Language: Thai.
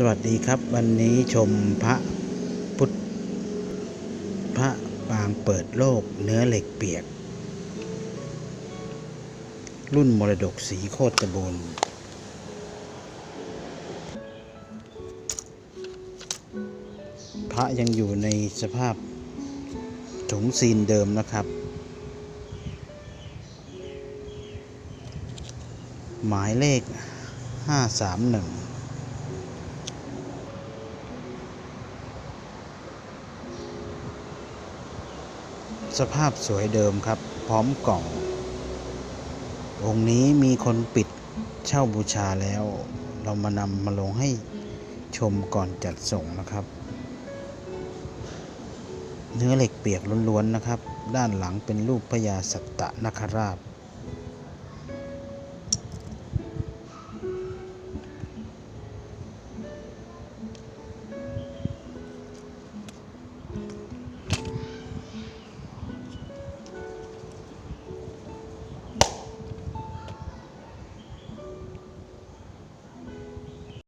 สวัสดีครับ วันนี้ชมพระพุทธพระปางเปิดโลกเนื้อเหล็กเปียก รุ่นมรดกสีโคตรบูรณ์พระยังอยู่ในสภาพถุงซีนเดิมนะครับ หมายเลข 531 สภาพสวยเดิมครับ พร้อมกล่อง องค์นี้มีคนปิดเช่าบูชาแล้ว เรามานำมาลงให้ชมก่อนจัดส่งนะครับ เนื้อเหล็กเปียกล้วนๆนะครับ ด้านหลังเป็นรูปพญาสัตตนคราช